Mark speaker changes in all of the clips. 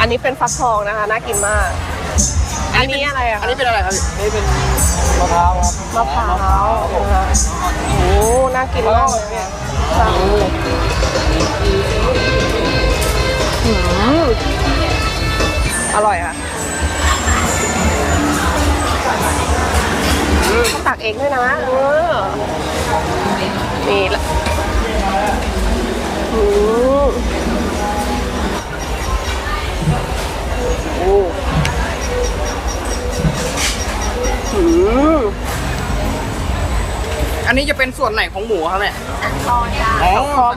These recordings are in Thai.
Speaker 1: อันนี้เป็นฟักทองนะคะน่ากินมาก อันนี้อะไรอะ
Speaker 2: อันนี้เป็นอะไรครับพี่
Speaker 3: นี่เป็นมะพร้าวครับ
Speaker 1: มะพร้าวนะคะโอ้น่ากินมากเลยเนี่ยค่ะอืมอร่อยอะอืมเขาตักเองด้วยนะเออนี่ละอืมโอ้ อืม
Speaker 2: อันนี้จะเป็นส่วนไหนของหมูครับเนี่ย
Speaker 1: คอ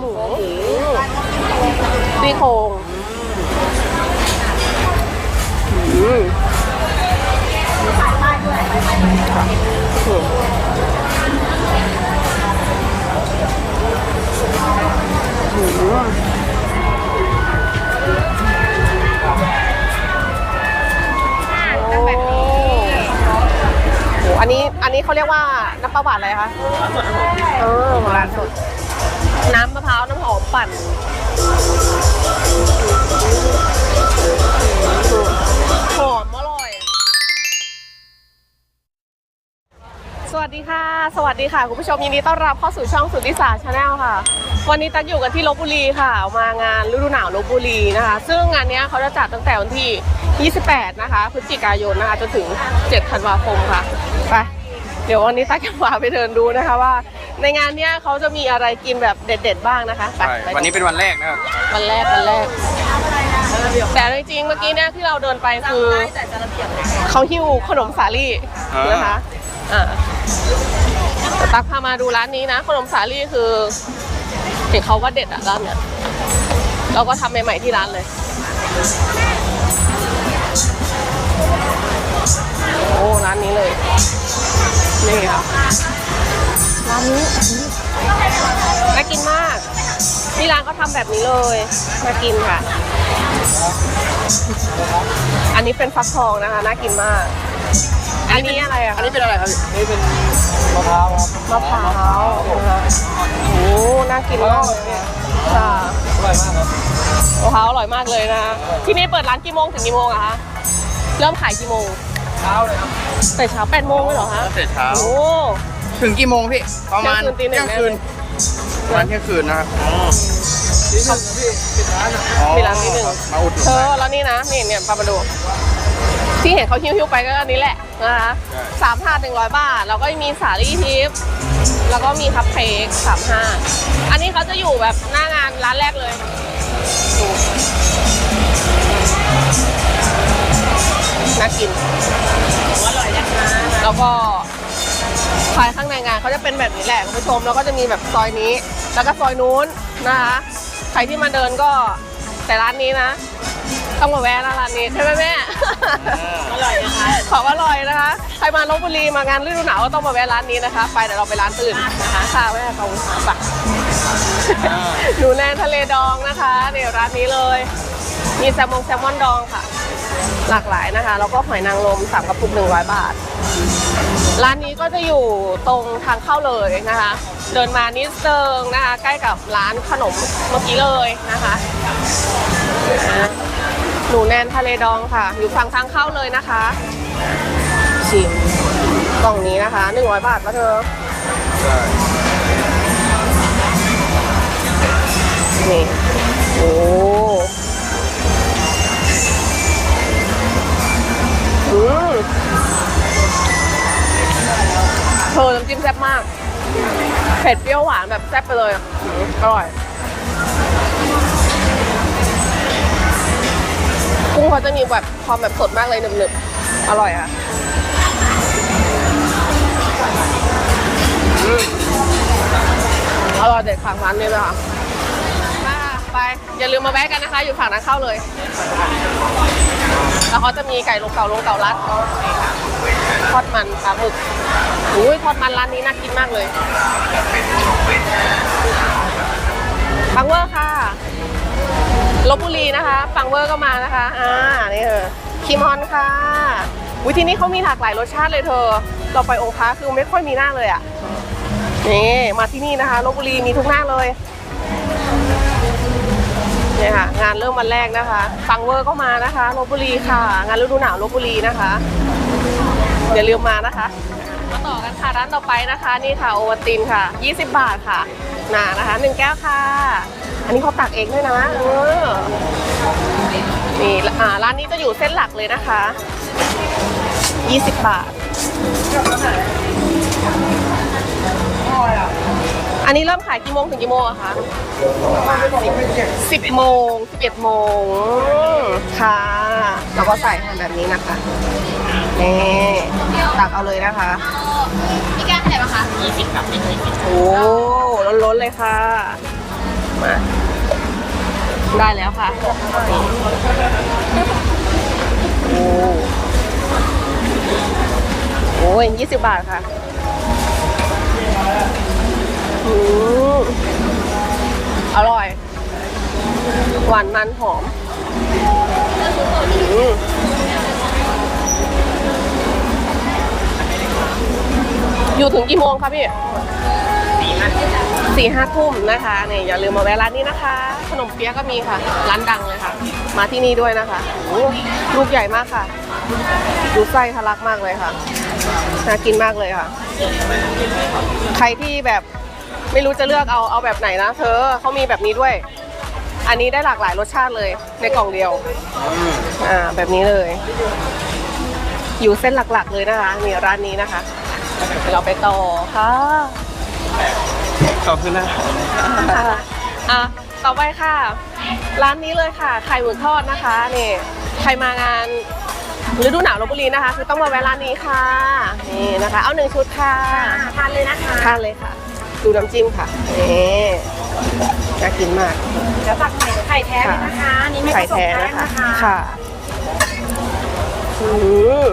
Speaker 1: หมูซี่โครงอืมโอ้ อันนี้อันนี้เขาเรียกว่าน้ำปลาหวานอะไรคะเออหวานสดน้ำมะพร้าวน้ำหอมปั่นหอมอร่อย สวัสดีค่ะ สวัสดีค่ะคุณผู้ชมยินดีต้อนรับเข้าสู่ช่องสุทธิศาสตร์ชาแนลค่ะ วันนี้ตักอยู่กันที่ลบบุรีค่ะ มางานฤดูหนาวลบบุรีนะคะ ซึ่งงานเนี้ยเขาจะจัดตั้งแต่วันที่ 28 นะคะ พฤศจิกายนนะคะจนถึง 7 ธันวาคมค่ะไปเดี๋ยววันนี้ตักจะพาไปเดินดูนะคะว่า ในงานเนี้ยเขาจะมีอะไรกินแบบเด็ด ๆ บ้างนะคะไปไป
Speaker 2: วันนี้เป็นวันแรกนะครับ
Speaker 1: วันแรกวันแรก แต่จริงๆเมื่อกี้เนี่ยที่เราเดินไปคือเขาหิ้วขนมสาลี่
Speaker 2: อ่าน
Speaker 1: นะคะอ่าแต่ตักพามาดูร้านนี้นะ ขนมสาลี่คือเห็นเขาว่าเด็ดอะร้านเนี่ยเราก็ทำใหม่ๆที่ร้านเลย โอ้ร้านนี้เลย นี่ค่ะร้านนี้น่ากินมากที่ร้านก็ทำแบบนี้เลยน่ากินค่ะ อันนี้เป็นฟักทองนะคะน่ากินมาก อันนี้อะไรอะ
Speaker 2: อันนี้เป็นอะไรครับพี่
Speaker 3: นี่เป็นมะพร้าวครับ
Speaker 1: มะพร้าวนะคะโอ้น่ากินมากเลยเนี่ยค่ะ
Speaker 3: อร่อยมากครับ
Speaker 1: มะพร้าวอร่อยมากเลยนะคะที่นี่เปิดร้านกี่โมงถึงกี่โมงอะคะ เริ่มขายกี่โมง
Speaker 3: เช้าเลยครับ
Speaker 1: แต่เช้าแปดโมงเลยเหรอคะ
Speaker 2: ตั้งแต่เช้า
Speaker 1: โอ้
Speaker 2: ถึงกี่โมงพี่ ประมาณ
Speaker 1: เที่ยงคืนตีหนึ่ง
Speaker 2: เที่ยงคืนประมาณเที่ยงคืนนะครับ
Speaker 3: นี่หนึ่งพี่ปิดร้านอะ
Speaker 2: อ๋อ
Speaker 1: มีร้านที่หนึ่ง
Speaker 2: มาอุดหนุน
Speaker 1: เธอ
Speaker 2: ได้
Speaker 1: แล้วนี่นะนี่เนี่ยปลาปลาดูที่เห็นเขาหิ้วๆไปก็อันนี้แหละนะคะ
Speaker 2: ใช่
Speaker 1: สามถาดหนึ่งร้อยบาท แล้วก็มีสาลี่ทิพย์แล้วก็มีคัพเค้กสามห้าอันนี้เขาจะอยู่แบบหน้างานร้านแรกเลยดู น่ากินอร่อยนะคะแล้วก็ภายข้างในงานเขาจะเป็นแบบนี้แหละคุณผู้ชมแล้วก็จะมีแบบซอยนี้ แล้วก็ซอยนู้นนะคะใครที่มาเดินก็แต่ร้านนี้นะต้องมาแวะนะร้านนี้ใช่ไหมแม่อร่อยนะคะของอร่อยนะคะ ใครมาลบบุรีมางานฤดูหนาวก็ต้องมาแวะร้านนี้นะคะ ไปเดี๋ยวเราไปร้านอื่นนะคะค่ะแม่ขอบคุณค่ะไปหนูแนนทะเลดองนะคะเนี่ยร้านนี้เลย มีแซลมอนแซลมอนดองค่ะ หลากหลายนะคะ แล้วก็หอยนางรมสามกระปุกหนึ่งร้อยบาท ร้านนี้ก็จะอยู่ตรงทางเข้าเลยนะคะ เดินมานิดเดิงนะคะ ใกล้กับร้านขนมเมื่อกี้เลยนะคะอะหนูแนนทะเลดองค่ะ อยู่ฝั่งทางเข้าเลยนะคะชิมกล่องนี้นะคะหนึ่งร้อยบาทปะเธอ
Speaker 2: ใช่
Speaker 1: นี่โอ้ เธอน้ำจิ้มแซ่บมาก เผ็ดเปรี้ยวหวานแบบแซ่บไปเลยอร่อย กุ้งเขาจะมีแบบความแบบสดมากเลยหนึบๆ อร่อยอะอร่อยเด็ดฝั่งร้านนี้เลยค่ะ ไป อย่าลืมมาแวะกันนะคะ อยู่ฝั่งนั้นเข้าเลย แล้วเขาจะมีไก่ลงเก่าลงเก่ารัดทอดมันปลาหมึกอุ้ยทอดมันร้านนี้น่ากินมากเลยบังเวอร์ค่ะลบบุรีนะคะฟังเวอร์ก็มานะคะ อ่า นี่เธอคิมฮอนค่ะวิที่นี่เขามีหลากหลายรสชาติเลยเธอ เราไปองค์พระคือไม่ค่อยมีหน้าเลยอะ่ะนี่มาที่นี่นะคะลบบุรีมีทุกหน้าเลย เนี่ยค่ะ งานเริ่มวันแรกนะคะฟังเวอร์ก็มานะคะลบบุรีค่ะ งานฤดูหนาวลบบุรีนะคะอย่าลืมมานะคะ มาต่อกันค่ะร้านต่อไปนะคะ นี่ค่ะโอวัลตินค่ะ 20 บาทค่ะนานะคะหนึ่งแก้วค่ะ อันนี้เขาตักเองด้วยนะเออนี่อ่าร้านนี้จะอยู่เส้นหลักเลยนะคะ 20 บาท อันนี้เริ่มขายกี่โมงถึงกี่โมงอะคะสิบโมงสิบเอ็ดโมงค่ะแล้วก็ใส่ให้แบบนี้นะคะนี่ตักเอาเลยนะคะ
Speaker 4: พี่แก้วเท่าไหร่บ้างคะยี่สิบกับไม่เคยกิน
Speaker 1: โอ้ล้นๆเลยค่ะ มาได้แล้วค่ะนี่โอ้โอ้ยยี่สิบบาทค่ะ อืมอร่อย หวานมันหอมอืมอยู่ถึงกี่โมงคะพี่สี่ห้าทุ่มนะคะเนี่ยอย่าลืมมาแวะร้านนี้นะคะ ขนมเปี๊ยะก็มีค่ะ ร้านดังเลยค่ะ มาที่นี่ด้วยนะคะโอ้ลูกใหญ่มากค่ะ ดูไส้ทะลักมากเลยค่ะน่ากินมากเลยค่ะ ใครที่แบบ ไม่รู้จะเลือกเอาเอาแบบไหนนะเธอเขามีแบบนี้ด้วย อันนี้ได้หลากหลายรสชาติเลยในกล่องเดียว
Speaker 2: อืม
Speaker 1: อ่าแบบนี้เลย อยู่เส้นหลักๆเลยนะคะนี่ร้านนี้นะคะเดี๋ยวเราไปต่อค่ะ
Speaker 2: ขอบคุณนะ
Speaker 1: ค่ะอะต่อไปค่ะ ร้านนี้เลยค่ะไข่หมึกทอดนะคะนี่ใครมางานฤดูหนาวลบบุรีนะคะ คือต้องมาแวะร้านนี้ค่ะนี่นะคะ เอาหนึ่งชุดค่ะ
Speaker 4: ทานเลยนะคะ
Speaker 1: ทานเลยค่ะ ดูน้ำจิ้มค่ะนี่น่ากินมาก
Speaker 4: เดี๋ยวตักไข่ไข่แท้เลยนะคะอันนี่ไม่ผ
Speaker 1: ไข่
Speaker 4: สม
Speaker 1: แท้
Speaker 4: แป้ง
Speaker 1: นะคะ
Speaker 4: นะคะ
Speaker 1: ค่ะอืม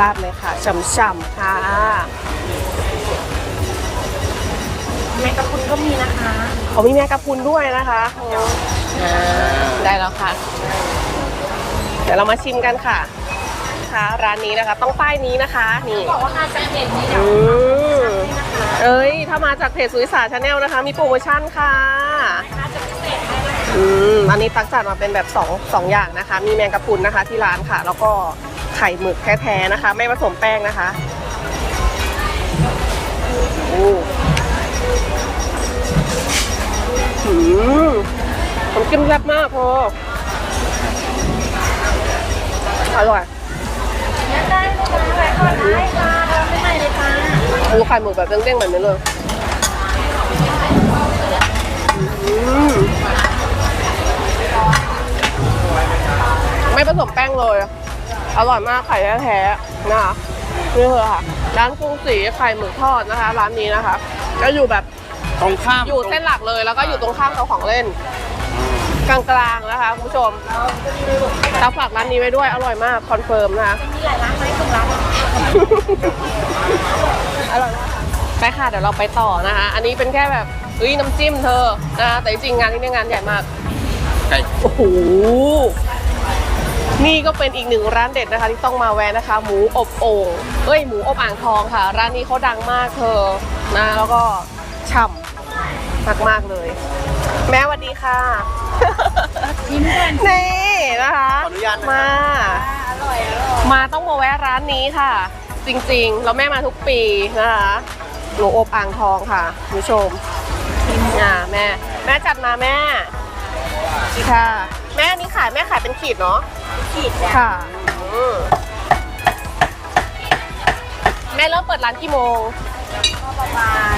Speaker 1: ราดเลยค่ะฉ่ำๆค่ะ
Speaker 4: แมงกะพรุนก็มีนะคะ
Speaker 1: เขามีแมงกะพรุนด้วยนะคะอ่าได้แล้วค่ะ เดี๋ยวเรามาชิมกันค่ะค่ะ ร้านนี้นะคะ ต้องป้ายนี้นะคะ นี่
Speaker 4: บอกว่ามาจากเพจนี้เดี๋ยว
Speaker 1: อืม เอ้ย ถ้ามาจากเพจสุริสาชาแนลนะคะ มีโปรโมชั่นค่ะ
Speaker 4: น่าจะพิเศษให้เลย
Speaker 1: อืมอันนี้ตักจัดมาเป็นแบบสองสองอย่างนะคะ มีแมงกะพรุนนะคะ ที่ร้านค่ะ แล้วก็ไข่หมึกแท้ๆนะคะ ไม่ผสมแป้งนะคะโอ้อืมผมกินแซ่บมากพออร่อย
Speaker 4: ได้เลยค่ะ
Speaker 1: ดูไข่หมึกแบบเด้งๆแบบนี้เลยอืมไม่ผสมแป้งเลย อร่อยมากไข่แท้ๆนะคะนี่เลยค่ะ ร้านกรุงศรีไข่หมึกทอดนะคะ ร้านนี้นะคะ ก็อยู่แบบ
Speaker 2: ตรงข้าม
Speaker 1: อยู่เส้นหลักเลยแล้วก็อยู่ตรงข้ามกับของเล่น กลางๆนะคะคุณผู้ชมตาฝากร้านนี้ไว้ด้วยอร่อยมากคอนเฟิร์มนะคะ
Speaker 4: มีหลายร้านไหมทุกร้าน
Speaker 1: อร่อยมากค่ะไปค่ะเดี๋ยวเราไปต่อนะคะ อันนี้เป็นแค่แบบเฮ้ยน้ำจิ้มเธอนะคะแต่จริงๆงานที่นี่งานใหญ่มาก
Speaker 2: ไก่
Speaker 1: โอ้โหนี่ก็เป็นอีกหนึ่งร้านเด็ดนะคะที่ต้องมาแวะนะคะ หมูอบโอ่งเอ้ยหมูอบอ่างทองค่ะ ร้านนี้เขาดังมากเธอนะแล้วก็ฉ่ำมากมากๆเลย แม่สวัสดีค่ะ
Speaker 4: ยิ้มกัน
Speaker 1: นี่นะคะ
Speaker 2: ขออนุญาตนะ
Speaker 1: มา
Speaker 4: อร่อยอร่อย
Speaker 1: มาต้องมาแวะร้านนี้ค่ะ จริงๆแล้วแม่มาทุกปีนะคะหนูอบอ่างทองค่ะคุณผู้ชมอ่าแม่ แม่จัดมาแม่ค่ะ แม่อันนี้ขายแม่ขายเป็นขีดเนาะ
Speaker 4: ขีดจ้ะ
Speaker 1: ค่ะอืมแม่เริ่มเปิดร้านกี่โมง
Speaker 4: ก็ประมาณ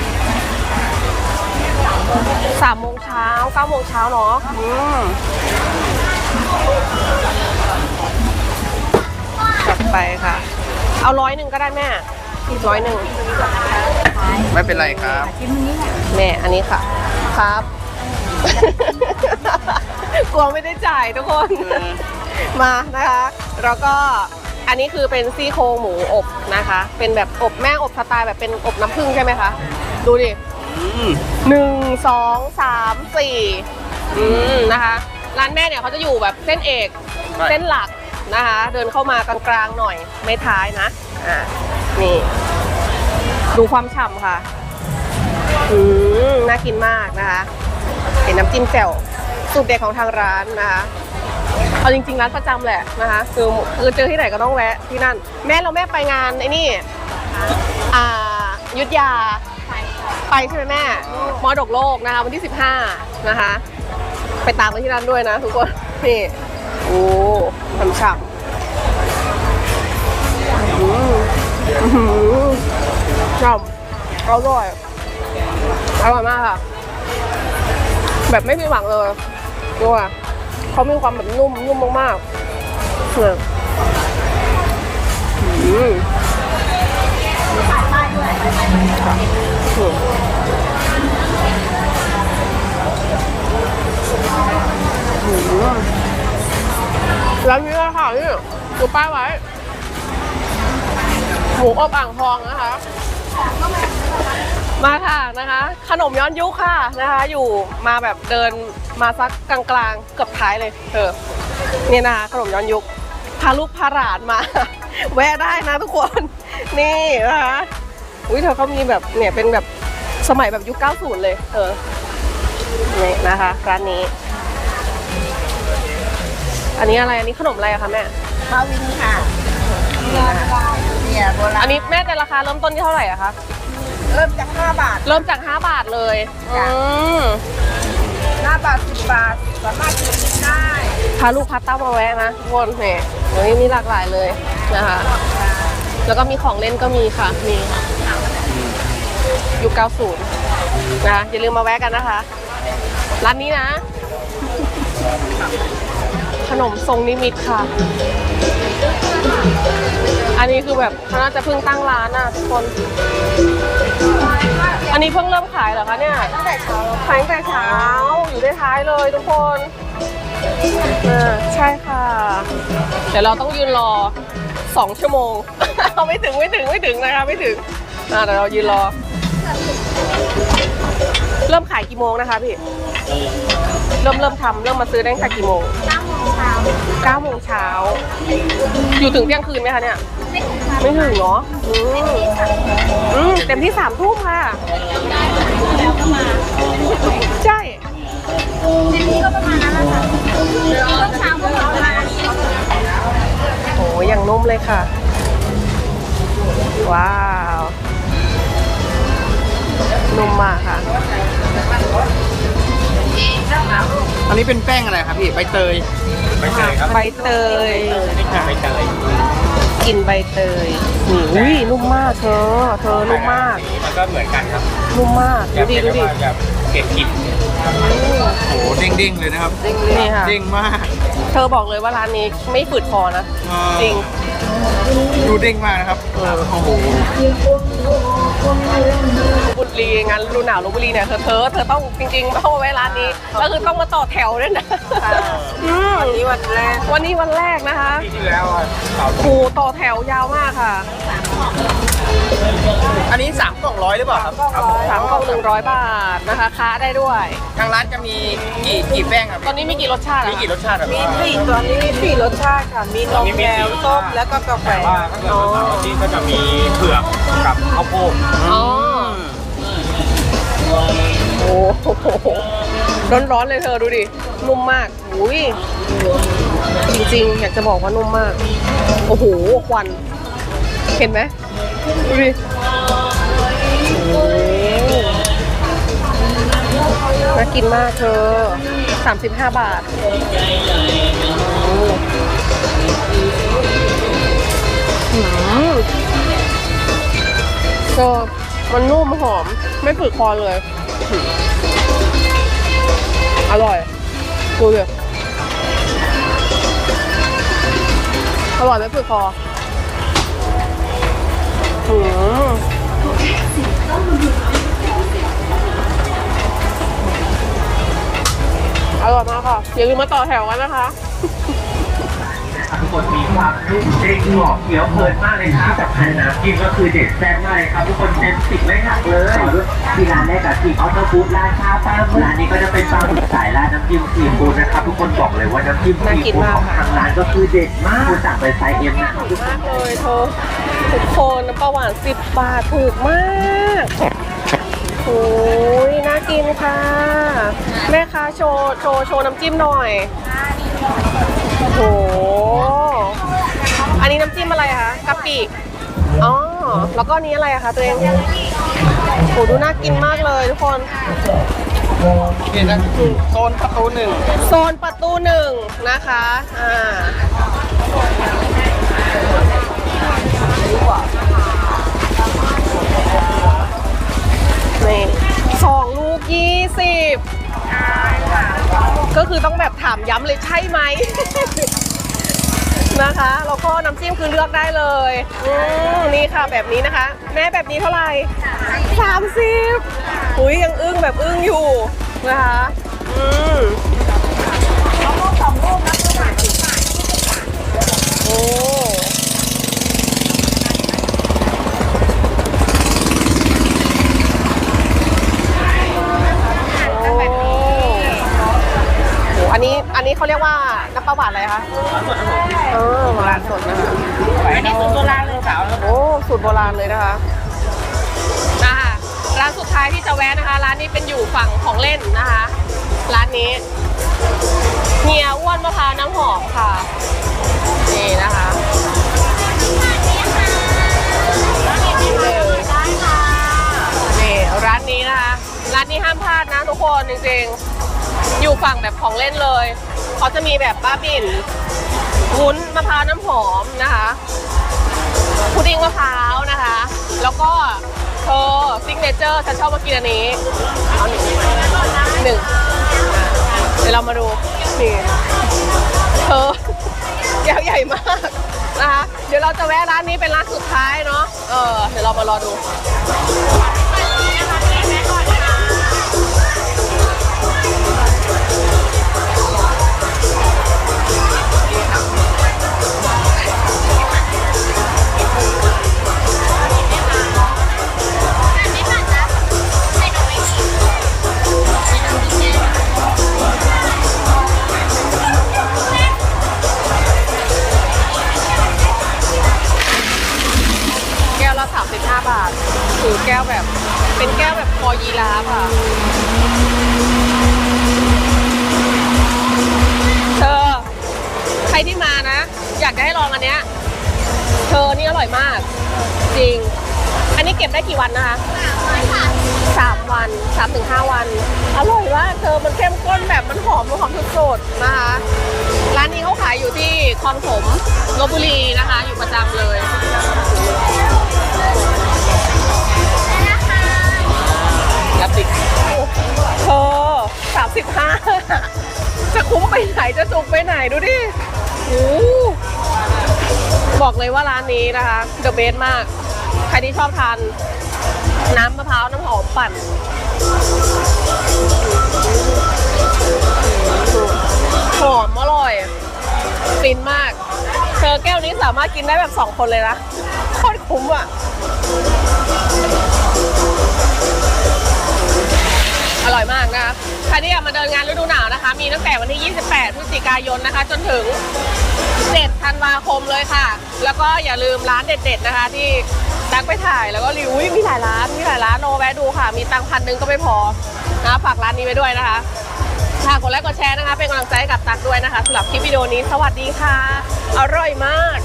Speaker 1: สามโมงเช้าเก้าโมงเช้าเนาะอืมจัดไปค่ะ เอาร้อยหนึ่งก็ได้แม่ร้อยหนึ่ง
Speaker 2: ไม่เป็นไรครับ
Speaker 4: จิ้มนี้แหละ
Speaker 1: แม่อันนี้ค่ะ ครับ กลัวไม่ได้จ่ายทุกคน มานะคะ แล้วก็อันนี้คือเป็นซี่โครงหมูอบนะคะ เป็นแบบอบแม่อบสไตล์แบบเป็นอบน้ำผึ้งใช่ไหมคะ ดูดิ
Speaker 2: อืม
Speaker 1: หนึ่งสองสามสี่อืมนะคะ ร้านแม่เนี่ยเขาจะอยู่แบบเส้นเอก
Speaker 2: ใช่
Speaker 1: เส้นหลัก นะคะ เดินเข้ามากลางๆหน่อยไม่ท้ายนะอ่านี่ดูความฉ่ำค่ะอืมน่ากินมากนะคะ เห็นน้ำจิ้มแจ่วสูตรเด็ดของทางร้านนะคะเอาจริงๆร้านประจำแหละนะคะคือคือเจอที่ไหนก็ต้องแวะที่นั่น แม่เราแม่ไปงานไอ้นี่อ่ายุทธยาไปใช่ไหมแม่มอดกโลกนะคะ วันที่ 15 นะคะ ไปตามไปที่นั่นด้วยนะทุกคนนี่โอ้ ฉ่ำอืมอื้อหือฉ่ำอร่อย อร่อยมากค่ะ แบบไม่มีหวังเลยดูอะเขามีความแบบนุ่มนุ่มมากๆเนี่ยอือืม ร้านนี้เลยค่ะนี่ดูป้ายไว้ หมูอบอ่างทองนะคะ มาค่ะนะคะ ขนมย้อนยุคค่ะนะคะ อยู่มาแบบเดินมาสักกลางๆเกือบท้ายเลยเธอเนี่ยนะคะขนมย้อนยุคพาลูกพาหลานมา แวะได้นะทุกคน นี่นะคะอุ้ยเธอเขามีแบบเนี่ยเป็นแบบสมัยแบบยุค 90 เลยเธอนี่นะคะ ร้านนี้ อันนี้อะไร อันนี้ขนมอะไรอะคะแม่
Speaker 4: มาวินค่ะเนี่ยโบรา
Speaker 1: อั
Speaker 4: ณ
Speaker 1: นนี้แม่แต่ราคาเริ่มต้นที่เท่าไหร่อะคะ
Speaker 4: เริ่มจาก 5 บาท
Speaker 1: เริ่มจาก 5 บาทเลย อืม
Speaker 4: 5บาท 10 บาท สามารถกินได้
Speaker 1: พาลูกพาเต้ามาแวะนะทุกคนเนี่ยวันนี้มีหลากหลายเลยนะคะ แล้วก็มีของเล่นก็มีค่ะ มีค่ะยุค90 นะอย่าลืมมาแวะกันนะคะ ร้านนี้นะ ขนมทรงนิมิตค่ะ อันนี้คือแบบเขาน่าจะเพิ่งตั้งร้านอะทุกคน อันนี้เพิ่งเริ่มขายเหรอคะเนี่ย
Speaker 4: ตั้งแต่เช้า
Speaker 1: ขายตั้งแต่เช้าอยู่ได้ท้ายเลยทุกคนอ่าใช่ค่ะ เดี๋ยวเราต้องยืนรอสองชั่วโมงเอาไม่ถึงไม่ถึงไม่ถึงนะคะไม่ถึงอ่าเดี๋ยวเรายืนรอ เริ่มขายกี่โมงนะคะพี่ เริ่มเริ่มทำเริ่มมาซื้อได้ตั้งแต่กี่โมง
Speaker 4: เช้า
Speaker 1: เก้าโมงเช้า อยู่ถึงเที่ยงคืนไหมคะเนี่ย
Speaker 4: ไม่ถึงค่ะ
Speaker 1: ไม่ถึงเนาะอืมเต็มที่สามทุ่มค่ะ
Speaker 4: แล้วก็มา
Speaker 1: ใช่
Speaker 4: เต็มที่ก็ประมาณนั้นแหละค่ะช่วงเช้าก็ประมาณนี้
Speaker 1: โอ้ยอย่างนุ่มเลยค่ะ ว้าว นุ่มมากค่ะ
Speaker 2: อันนี้เป็นแป้งอะไรครับพี่ใบเตย
Speaker 3: ใบเตยครับ
Speaker 1: ใบเตย
Speaker 3: นี่คือใบเตย
Speaker 1: กลิ่นใบเตยนี่อุ้ยนุ่มมากเธอ เธอนุ่มมาก
Speaker 3: สีมันก็เหมือนกันครับ
Speaker 1: นุ่มมากดูดิดูดิ
Speaker 3: แบบเก็บกลิ่น
Speaker 2: โอ้โหเด้งๆเลยนะครับ
Speaker 1: นี่ค่ะ
Speaker 2: เด้งมาก
Speaker 1: เธอบอกเลยว่าร้านนี้ไม่ฝืดคอนะ
Speaker 2: อ่า
Speaker 1: จริง
Speaker 2: ดูเด้งมากนะครับโอ้โห
Speaker 1: บุรีงานฤดูหนาวลบบุรีเนี่ยเธอเธอเธอต้องจริงๆต้องมาแวะร้านนี้แล้วคือต้องมาต่อแถวด้วยนะวันนี้วันแรกวันนี้วันแรกนะคะ
Speaker 3: ปีที่แล้วอะเสา
Speaker 1: โหต่อแถวยาวมากค่ะ
Speaker 2: อันนี้3กล่องร้อยหรือเปล่าครับ
Speaker 1: สามกล่องหนึ่งร้อยบาทนะคะค้าได้ด้วย
Speaker 2: ทางร้านจะมีกี่กี่แป้งครับ
Speaker 1: ตอนนี้มีกี่รสชาติ
Speaker 2: มี
Speaker 1: อะ
Speaker 2: กี่รสชาติครับ
Speaker 4: มีสี่ตัวนี้มีสี่รสชาติค่ะ มีนมแก้วส้มแล้วก็กาแฟ
Speaker 3: แต่ว่าถ้าเกิดวันเสาร์อาทิตย์ก็จะมีเผือกกับข้าวโพด
Speaker 1: อ๋อโอ้โหร้อนๆเลยเธอดูดิ นุ่มมากอุ้ยจริงๆ อยากจะบอกว่านุ่มมาก โอ้โห ควัน เห็นไหม ดูดิน่ากินมากเธอ 35 บาทโอ้หืมก็มันนุ่มหอม ไม่ฝืดคอเลย อร่อยดูดิอร่อยไม่ฝืดคอ หืมอร่อยมากค่ะ อย่าลืมมาต่อแถวกันนะคะ
Speaker 5: คนมีความนุ่มเด้งกรอบเคี้ยวเพลินมากเลยครับแต่พันน้ำจิ้มก็คือเด็ดแซ่บมากเลยครับทุกคนเต็มสิบไม่หักเลยต่อด้วยที่ร้านแรกกับทีมออโต้ฟู้ดร้านชาปลาร้านนี้ก็จะเป็นปลาหมึกสายร้านน้ำจิ้มซีฟู้ดนะครับทุกคนบอกเลยว่าน้ำจิ้มซีฟู้ดของทางร้านก็คือเด็ดมากคุณสั่งไปไซส์เอ็มนะครับทุกคน
Speaker 1: มากเลยทุกคนน้ำปลาหวานสิบบาทถูกมากโอ้ยน่ากินค่ะ แม่ค้าโชว์โชว์โชว์น้ำจิ้มหน่อยโอ้โห อันนี้น้ำจิ้มอะไรคะกะปิอ๋อแล้วก็อันนี้อะไรอะคะตัวเองโอ้ดูน่ากินมากเลยทุกคน
Speaker 2: นี่นะโซนประตูหนึ่ง
Speaker 1: โซนประตูหนึ่งนะคะอ่านี่สองลูกยี่สิบก็คือต้องแบบถามย้ำเลยใช่ไหม นะคะ แล้วก็น้ำจิ้มคือเลือกได้เลยอืมนี่ค่ะแบบนี้นะคะ แม่แบบนี้เท่าไหร่สามสิบอุ้ยยังอึ้งแบบอึ้งอยู่นะคะอืมโอ้โอันนี้อันนี้เขาเรียกว่าน้ำปลาหวานอะไรคะเออหวานสดนะคะ
Speaker 2: อันนี้สูตรโบราณเลยสาว
Speaker 1: โอ้สูตรโบราณเลยนะคะนะคะร้านสุดท้ายที่จะแวะนะคะ ร้านนี้เป็นอยู่ฝั่งของเล่นนะคะ ร้านนี้เฮียอ้วนมะพร้าวน้ำหอมค่ะนี่นะคะนี่เลยนี่ร้านนี้นะคะ ร้านนี้ห้ามพลาดนะทุกคนจริงๆ อยู่ฝั่งแบบของเล่นเลย เขาจะมีแบบบ้าบินวุ้นมะพร้าวน้ำหอมนะคะพุดดิ้งมะพร้าวนะคะ แล้วก็เธอซิกเนเจอร์ฉันชอบมากินอันนี้เอาหนึ่งหนึ่งเดี๋ยวเรามาดูนี่เธอแก้วใหญ่มากนะคะ เดี๋ยวเราจะแวะร้านนี้เป็นร้านสุดท้ายเนาะเออเดี๋ยวเรามารอดู ได้กี่วันนะคะสามวันสามถึงห้าวัน อร่อยมากเธอมันเข้มข้นแบบมันหอมมันหอมสุดๆนะคะ ร้านนี้เขาขายอยู่ที่คลองถมลบบุรีนะคะ อยู่ประจำเลยรับติดเธอสามสิบห้าจะคุ้มไปไหนจะจุกไปไหนดูดิโอ้บอกเลยว่าร้านนี้นะคะเดอะเบสมาก ใครที่ชอบทานน้ำมะพร้าวน้ำหอมปั่นหอมอร่อยฟินมาก เธอแก้วนี้สามารถกินได้แบบสองคนเลยนะโคตรคุ้มอะ อร่อยมากนะคะใครที่อยากมาเดินงานฤดูหนาวนะคะ มีตั้งแต่วันที่ 28 พฤศจิกายนนะคะ จนถึง 7 ธันวาคมเลยค่ะ แล้วก็อย่าลืมร้านเด็ด ๆ นะคะที่ ตักไปถ่ายแล้วก็รีวิวอุ๊ยมีหลายร้านมีหลายร้านโนแวะดูค่ะ มีตังค์พันหนึงก็ไม่พอนะฝากร้านนี้ไว้ด้วยนะคะค่ะกดไลค์กดแชร์นะคะ เป็นกำลังใจให้กับตักด้วยนะคะสำหรับคลิปวิดีโอนี้สวัสดีค่ะ อร่อยมาก